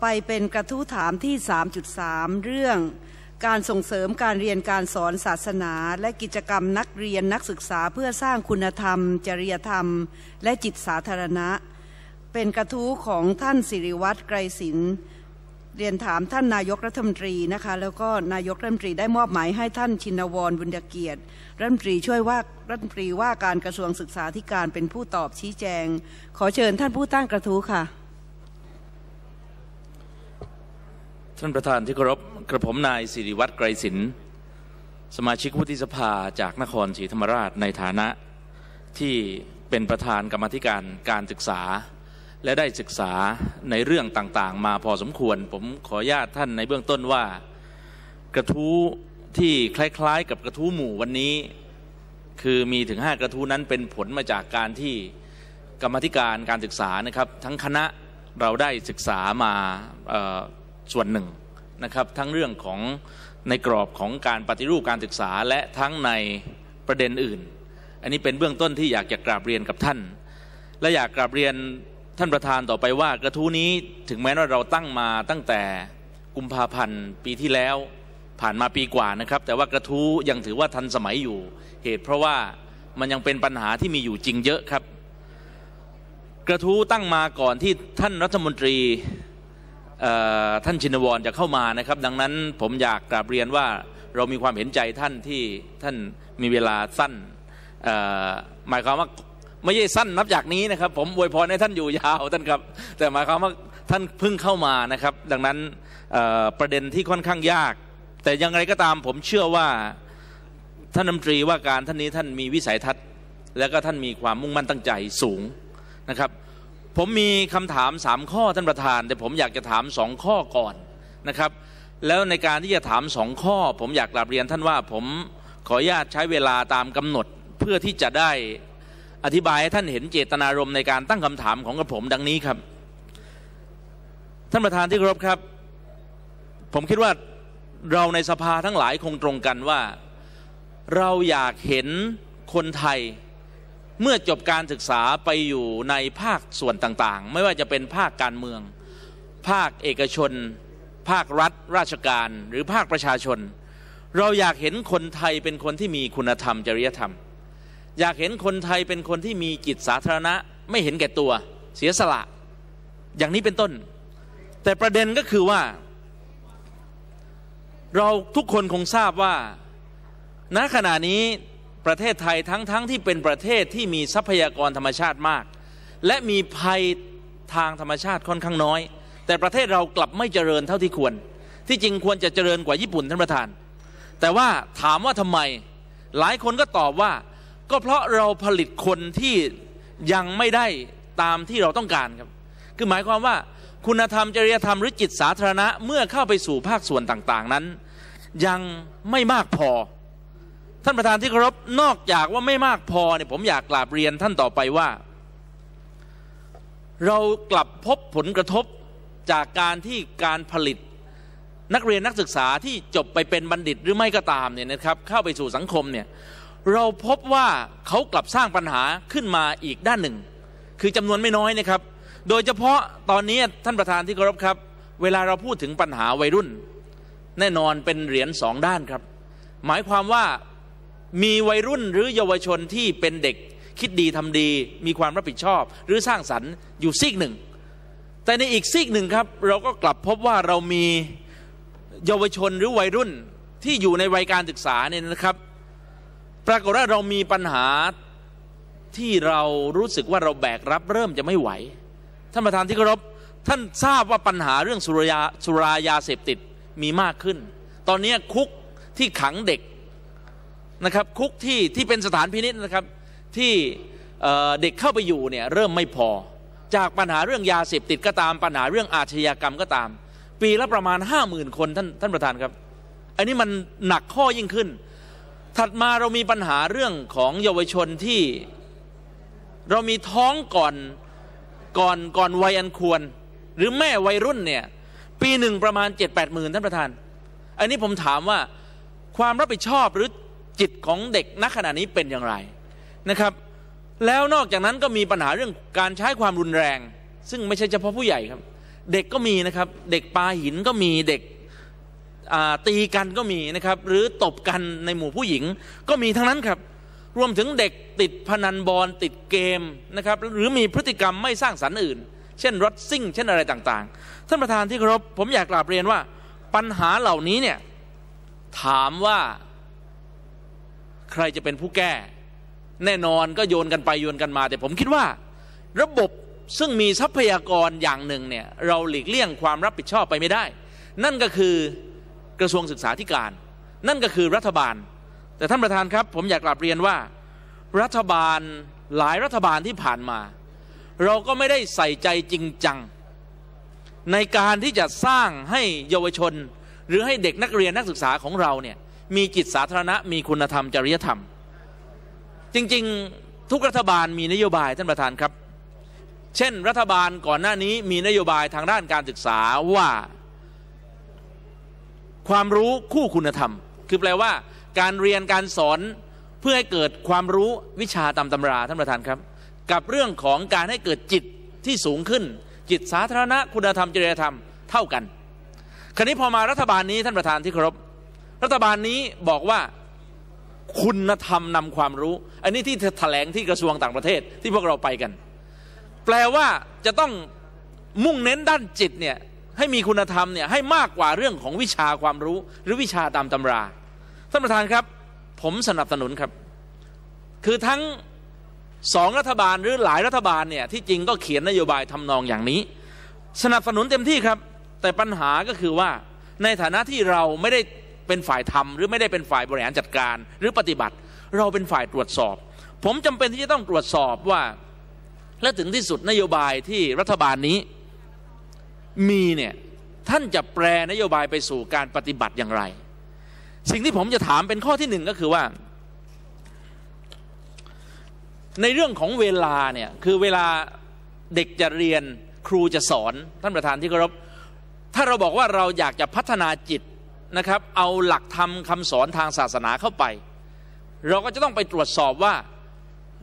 ไปเป็นกระทู้ถามที่ 3.3 เรื่อง การส่งเสริมการเรียนการสอนศาสนา และกิจกรรมนักเรียนนักศึกษาเพื่อสร้างคุณธรรม จริยธรรม และจิตสาธารณะ เป็นกระทู้ของท่านสิริวัตรไกรศิลป์เรียนถามท่านนายกรัฐมนตรีนะคะแล้วก็นายกรัฐมนตรีได้มอบหมายให้ท่านชินวรบุญเกียรติรัฐมนตรีช่วยว่ารัฐมนตรีว่าการกระทรวงศึกษาธิการเป็นผู้ตอบชี้แจง ขอเชิญท่านผู้ตั้งกระทู้ค่ะ ท่านประธานที่เคารพกระผมนายสิริวัตรไกรศิลป์สมาชิกวุฒิสภาจากนครศรีธรรมราชในฐานะที่เป็นประธานกรรมธิการการศึกษา และได้ศึกษาในเรื่องต่างๆ มาพอสมควร ผมขออนุญาตท่านในเบื้องต้นว่า กระทู้ที่คล้ายๆ กับกระทู้หมู่วันนี้ คือมีถึง 5 กระทู้นั้นเป็นผลมาจากการที่กรรมธิการการศึกษานะครับ ทั้งคณะเราได้ศึกษามา ส่วนหนึ่งนะครับ ทั้งเรื่องของในกรอบของการปฏิรูปการศึกษาและทั้งในประเด็นอื่น อันนี้เป็นเบื้องต้นที่อยากจะกราบเรียนกับท่าน และอยากกราบเรียนท่านประธานต่อไปว่ากระทู้นี้ถึงแม้ว่าเราตั้งมาตั้งแต่กุมภาพันธ์ปีที่แล้วผ่านมาปีกว่านะครับ แต่ว่ากระทู้ยังถือว่าทันสมัยอยู่ เหตุเพราะว่ามันยังเป็นปัญหาที่มีอยู่จริงเยอะครับ กระทู้ตั้งมาก่อนที่ท่านรัฐมนตรี ท่านชินวรจะเข้ามานะครับ ดังนั้นผมอยากกราบเรียนว่าเรามีความเห็นใจท่านที่ท่านมีเวลาสั้นหมายความว่าไม่ใช่สั้นนับจากนี้นะครับ ผมอวยพรให้ท่านอยู่ยาวท่านครับ แต่หมายความว่าท่านเพิ่งเข้ามานะครับ ดังนั้นประเด็นที่ค่อนข้างยาก แต่อย่างไรก็ตามผมเชื่อว่าท่านรัฐมนตรีว่าการท่านนี้ท่านมีวิสัยทัศน์ แล้วก็ท่านมีความมุ่งมั่นตั้งใจสูงนะครับ ผมมีคำถามสามข้อท่านประธาน แต่ผมอยากจะถามสองข้อก่อนนะครับ แล้วในการที่จะถามสองข้อ ผมอยากกราบเรียนท่านว่าผมขออนุญาตใช้เวลาตามกำหนดเพื่อที่จะได้อธิบายให้ท่านเห็นเจตนารมณ์ในการตั้งคำถามของกระผมดังนี้ครับ ท่านประธานที่เคารพครับ ผมคิดว่าเราในสภาทั้งหลายคงตรงกันว่า เราอยากเห็นคนไทย เมื่อจบการศึกษาไปอยู่ในภาคส่วนต่างๆ ไม่ว่าจะเป็นภาคการเมือง ภาคเอกชน ภาครัฐ ราชการหรือภาคประชาชน เราอยากเห็นคนไทยเป็นคนที่มีคุณธรรมจริยธรรม อยากเห็นคนไทยเป็นคนที่มีจิตสาธารณะ ไม่เห็นแก่ตัว เสียสละ อย่างนี้เป็นต้น แต่ประเด็นก็คือว่า เราทุกคนคงทราบว่าณขณะนี้ ประเทศไทยทั้งทั้งที่เป็นประเทศที่มีทรัพยากรธรรมชาติมาก และมีภัยทางธรรมชาติค่อนข้างน้อย แต่ประเทศเรากลับไม่เจริญเท่าที่ควร ที่จริงควรจะเจริญกว่าญี่ปุ่นท่านประธาน แต่ว่าถามว่าทำไม หลายคนก็ตอบว่า ก็เพราะเราผลิตคนที่ยังไม่ได้ตามที่เราต้องการครับ คือหมายความว่าคุณธรรมจริยธรรมหรือจิตสาธารณะเมื่อเข้าไปสู่ภาคส่วนต่างๆนั้น ยังไม่มากพอ ท่านประธานที่เคารพนอกจากว่าไม่มากพอเนี่ยผมอยากกราบเรียนท่านต่อไปว่า เรากลับพบผลกระทบจากการที่การผลิตนักเรียนนักศึกษาที่จบไปเป็นบัณฑิตหรือไม่ก็ตามเนี่ยนะครับ เข้าไปสู่สังคมเนี่ยเราพบว่าเขากลับสร้างปัญหาขึ้นมาอีกด้านหนึ่ง คือจำนวนไม่น้อยนะครับ โดยเฉพาะตอนนี้ท่านประธานที่เคารพครับ เวลาเราพูดถึงปัญหาวัยรุ่น แน่นอนเป็นเหรียญสองด้านครับ หมายความว่า มีวัยรุ่นหรือเยาวชนที่เป็นเด็กคิดดีทำดี มีความรับผิดชอบ หรือสร้างสรรค์อยู่ซีกหนึ่ง แต่ในอีกซีกหนึ่งครับ เราก็กลับพบว่าเรามีเยาวชนหรือวัยรุ่นที่อยู่ในวัยการศึกษาเนี่ยนะครับ ปรากฏว่าเรามีปัญหาที่เรารู้สึกว่าเราแบกรับเริ่มจะไม่ไหว ท่านประธานที่เคารพท่านทราบว่าปัญหาเรื่องสุรายาสุรายาเสพติดมีมากขึ้น ตอนนี้คุกที่ขังเด็ก นะครับคุกที่ที่เป็นสถานพินิษนะครับที่เด็กเข้าไปอยู่เนี่ยเริ่มไม่พอ จากปัญหาเรื่องยาเสพติดก็ตามปัญหาเรื่องอาชญากรรมก็ตาม ปีละประมาณห้าหมื่นคนท่านท่านประธานครับ อันนี้มันหนักข้อยิ่งขึ้น ถัดมาเรามีปัญหาเรื่องของเยาวชนที่เรามีท้องก่อนก่อนก่อนวัยอันควร หรือแม่วัยรุ่นเนี่ยปีหนึ่งประมาณเจ็ดแปดหมื่นท่านประธาน อันนี้ผมถามว่าความรับผิดชอบหรือ จิตของเด็กณขณะนี้เป็นอย่างไรนะครับ แล้วนอกจากนั้นก็มีปัญหาเรื่องการใช้ความรุนแรง ซึ่งไม่ใช่เฉพาะผู้ใหญ่ครับ เด็กก็มีนะครับ เด็กปาหินก็มีเด็กตีกันก็มีนะครับ หรือตบกันในหมู่ผู้หญิงก็มีทั้งนั้นครับ รวมถึงเด็กติดพนันบอลติดเกมนะครับ หรือมีพฤติกรรมไม่สร้างสรรค์อื่น เช่นรถซิ่ง เช่นอะไรต่างๆ ท่านประธานที่เคารพผมอยากกราบเรียนว่าปัญหาเหล่านี้เนี่ยถามว่า ใครจะเป็นผู้แก้ แน่นอนก็โยนกันไปโยนกันมา แต่ผมคิดว่า ระบบซึ่งมีทรัพยากรอย่างหนึ่งเนี่ยเราหลีกเลี่ยงความรับผิดชอบไปไม่ได้ นั่นก็คือกระทรวงศึกษาธิการ นั่นก็คือรัฐบาล แต่ท่านประธานครับ ผมอยากกลับเรียนว่า รัฐบาลหลายรัฐบาลที่ผ่านมา เราก็ไม่ได้ใส่ใจจริงจัง ในการที่จะสร้างให้เยาวชน หรือให้เด็กนักเรียนนักศึกษาของเราเนี่ย มีจิตสาธารณะ มีคุณธรรมจริยธรรม จริงๆทุกรัฐบาลมีนโยบายท่านประธานครับ เช่น รัฐบาลก่อนหน้านี้มีนโยบายทางด้านการศึกษาว่า ความรู้คู่คุณธรรม คือแปลว่า การเรียนการสอนเพื่อให้เกิดความรู้วิชาตามตำราท่านประธานครับ กับเรื่องของการให้เกิดจิตที่สูงขึ้น จิตสาธารณะคุณธรรมจริยธรรมเท่ากัน คราวนี้พอมารัฐบาลนี้ท่านประธานที่เคารพ รัฐบาลนี้บอกว่าคุณธรรมนำความรู้ อันนี้ที่แถลงที่กระทรวงต่างประเทศที่พวกเราไปกัน แปลว่าจะต้องมุ่งเน้นด้านจิตเนี่ยให้มีคุณธรรมเนี่ยให้มากกว่าเรื่องของวิชาความรู้ หรือวิชาตามตำราท่านประธานครับ ผมสนับสนุนครับ คือทั้งสองรัฐบาลหรือหลายรัฐบาลเนี่ยที่จริงก็เขียนนโยบายทำนองอย่างนี้ สนับสนุนเต็มที่ครับ แต่ปัญหาก็คือว่าในฐานะที่เราไม่ได้ เป็นฝ่ายทำหรือไม่ได้เป็นฝ่ายบริหารจัดการ หรือปฏิบัติ เราเป็นฝ่ายตรวจสอบ ผมจำเป็นที่จะต้องตรวจสอบว่า และถึงที่สุดนโยบายที่รัฐบาลนี้ มีเนี่ยท่านจะแปลนโยบายไปสู่การปฏิบัติอย่างไร สิ่งที่ผมจะถามเป็นข้อที่หนึ่งก็คือว่า ในเรื่องของเวลาเนี่ยคือเวลาเด็กจะเรียนครูจะสอนท่านประธานที่เคารพถ้าเราบอกว่าเราอยากจะพัฒนาจิต นะครับเอาหลักธรรมคำสอนทางศาสนาเข้าไป เราก็จะต้องไปตรวจสอบว่า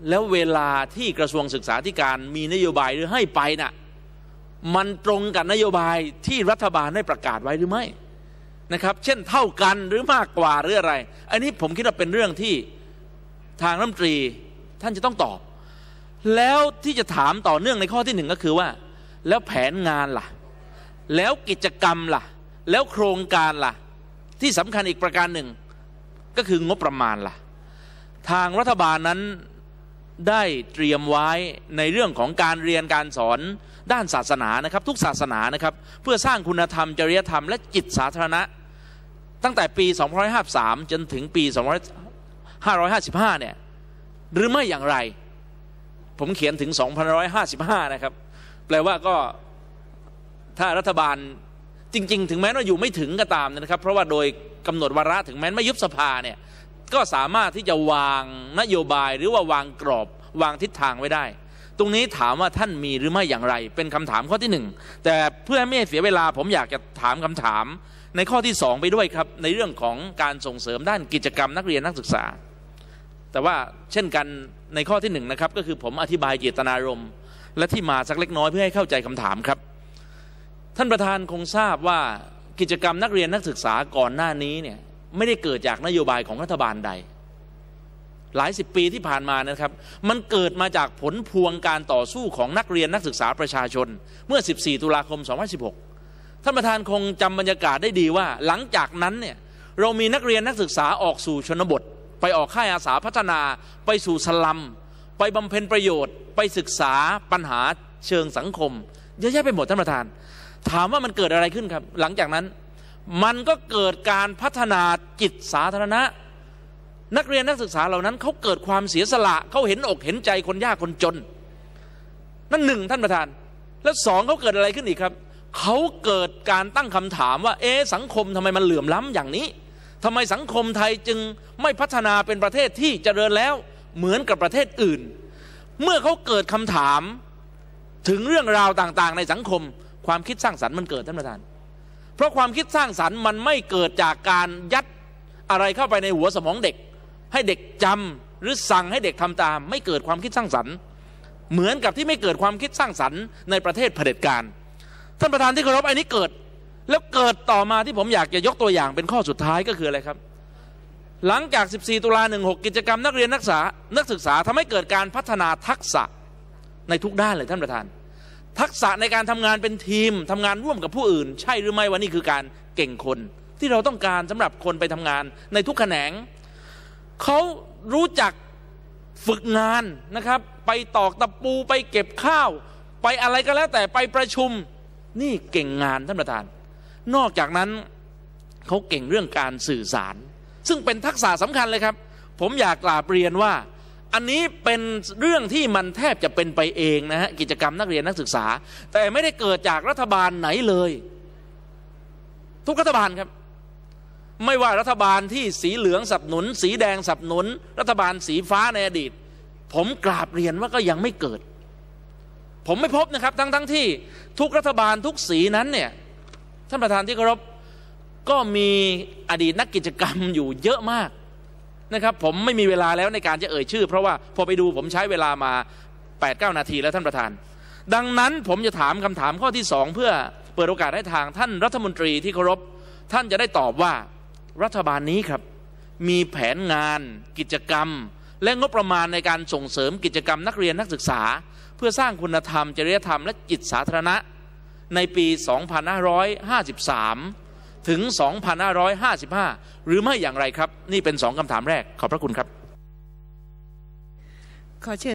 แล้วเวลาที่กระทรวงศึกษาธิการมีนโยบายหรือให้ไปนะ่ะมันตรงกับนโยบายที่รัฐบาลได้ประกาศไว้หรือไม่นะครับ เช่นเท่ากันหรือมากกว่าหรืออะไร อันนี้ผมคิดว่าเป็นเรื่องที่ทางรัฐมนตรีท่านจะต้องตอบ แล้วที่จะถามต่อเนื่องในข้อที่หนึ่งก็คือว่า แล้วแผนงานล่ะ แล้วกิจกรรมล่ะ แล้วโครงการล่ะ ที่สำคัญอีกประการหนึ่ง ก็คืองบประมาณล่ะ ทางรัฐบาลนั้นได้เตรียมไว้ในเรื่องของการเรียนการสอนด้านศาสนานะครับ ทุกศาสนานะครับ เพื่อสร้างคุณธรรมจริยธรรมและจิตสาธารณะ ตั้งแต่ปี 2553 จนถึงปี 2555 เนี่ย หรือไม่อย่างไร ผมเขียนถึง 2555 นะครับ แปลว่าก็ถ้ารัฐบาล จริง ๆ ถึงแม้ว่าอยู่ไม่ถึงก็ตามนะครับ เพราะว่าโดยกำหนดวาระถึงแม้ไม่ยุบสภาเนี่ยก็สามารถที่จะวางนโยบายหรือว่าวางกรอบวางทิศทางไว้ได้ ตรงนี้ถามว่าท่านมีหรือไม่อย่างไร เป็นคำถามข้อที่หนึ่งแต่เพื่อไม่ให้เสียเวลาผมอยากจะถามคำถาม ในข้อที่สองไปด้วยครับในเรื่องของการส่งเสริมด้านกิจกรรมนักเรียนนักศึกษา แต่ว่าเช่นกันในข้อที่หนึ่งนะครับก็คือผมอธิบายเจตนารมณ์และที่มาสักเล็กน้อยเพื่อให้เข้าใจคำถามครับ ท่านประธานคงทราบว่ากิจกรรมนักเรียนนักศึกษาก่อนหน้านี้เนี่ยไม่ได้เกิดจากนโยบายของรัฐบาลใด หลายสิบปีที่ผ่านมานะครับ มันเกิดมาจากผลพวงการต่อสู้ของนักเรียนนักศึกษาประชาชน เมื่อ 14 ตุลาคม 2016 ท่านประธานคงจำบรรยากาศได้ดีว่า หลังจากนั้นเนี่ยเรามีนักเรียนนักศึกษาออกสู่ชนบท ไปออกค่ายอาสาพัฒนา ไปสู่สลัม ไปบำเพ็ญประโยชน์ ไปศึกษาปัญหาเชิงสังคมเยอะแยะไปหมดท่านประธาน ถามว่ามันเกิดอะไรขึ้นครับ หลังจากนั้น มันก็เกิดการพัฒนาจิตสาธารณะ นักเรียนนักศึกษาเหล่านั้นเขาเกิดความเสียสละเขาเห็นอกเห็นใจคนยากคนจน นั่นหนึ่งท่านประธาน แล้วสองเขาเกิดอะไรขึ้นอีกครับเขาเกิดการตั้งคำถามว่า เอ๊สังคมทำไมมันเหลื่อมล้ำอย่างนี้ทำไมสังคมไทยจึงไม่พัฒนาเป็นประเทศที่เจริญแล้วเหมือนกับประเทศอื่น เมื่อเขาเกิดคำถามถึงเรื่องราวต่างๆ ในสังคม ความคิดสร้างสรรค์มันเกิดท่านประธาน เพราะความคิดสร้างสรรค์มันไม่เกิดจากการยัดอะไรเข้าไปในหัวสมองเด็ก ให้เด็กจำหรือสั่งให้เด็กทำตาม ไม่เกิดความคิดสร้างสรรค์ เหมือนกับที่ไม่เกิดความคิดสร้างสรรค์ในประเทศเผด็จการท่านประธานที่เคารพอันนี้เกิด แล้วเกิดต่อมาที่ผมอยากจะยกตัวอย่างเป็นข้อสุดท้ายก็คืออะไรครับ หลังจาก 14 ตุลา 16 กิจกรรมนักเรียนนักศึกษานักศึกษาทำให้เกิดการพัฒนาทักษะในทุกด้านเลยท่านประธาน ทักษะในการทำงานเป็นทีมทำงานร่วมกับผู้อื่น ใช่หรือไม่ว่านี่คือการเก่งคน ที่เราต้องการสำหรับคนไปทำงานในทุกแขนงเขารู้จักฝึกงานนะครับ ไปตอกตะปูไปเก็บข้าว ไปอะไรก็แล้วแต่ไปประชุม นี่เก่งงานท่านประธาน นอกจากนั้นเขาเก่งเรื่องการสื่อสาร ซึ่งเป็นทักษะสำคัญเลยครับ ผมอยากกราบเรียนว่า อันนี้เป็นเรื่องที่มันแทบจะเป็นไปเองนะฮะกิจกรรมนักเรียนนักศึกษา แต่ไม่ได้เกิดจากรัฐบาลไหนเลย ทุกรัฐบาลครับ ไม่ว่ารัฐบาลที่สีเหลืองสนับสนุน สีแดงสนับสนุน รัฐบาลสีฟ้าในอดีต ผมกราบเรียนว่าก็ยังไม่เกิด ผมไม่พบนะครับ ทั้งทั้งที่ทุกรัฐบาลทุกสีนั้นเนี่ยท่านประธานที่เคารพก็มีอดีตนักกิจกรรมอยู่เยอะมาก นะครับผมไม่มีเวลาแล้วในการจะเอ่ยชื่อ เพราะว่าพอไปดูผมใช้เวลามา8 9นาทีแล้วท่านประธาน ดังนั้นผมจะถามคำถามข้อที่สองเพื่อเปิดโอกาสให้ทางท่านรัฐมนตรีที่เคารพท่านจะได้ตอบว่ารัฐบาลนี้ครับ มีแผนงาน กิจกรรม และงบประมาณในการส่งเสริมกิจกรรมนักเรียนนักศึกษา เพื่อสร้างคุณธรรม จริยธรรมและจิตสาธารณะ ในปี 2553 ถึง 2555 หรือไม่อย่างไรครับ นี่เป็นสองคำถามแรก ขอบพระคุณครับ ขอเชิญ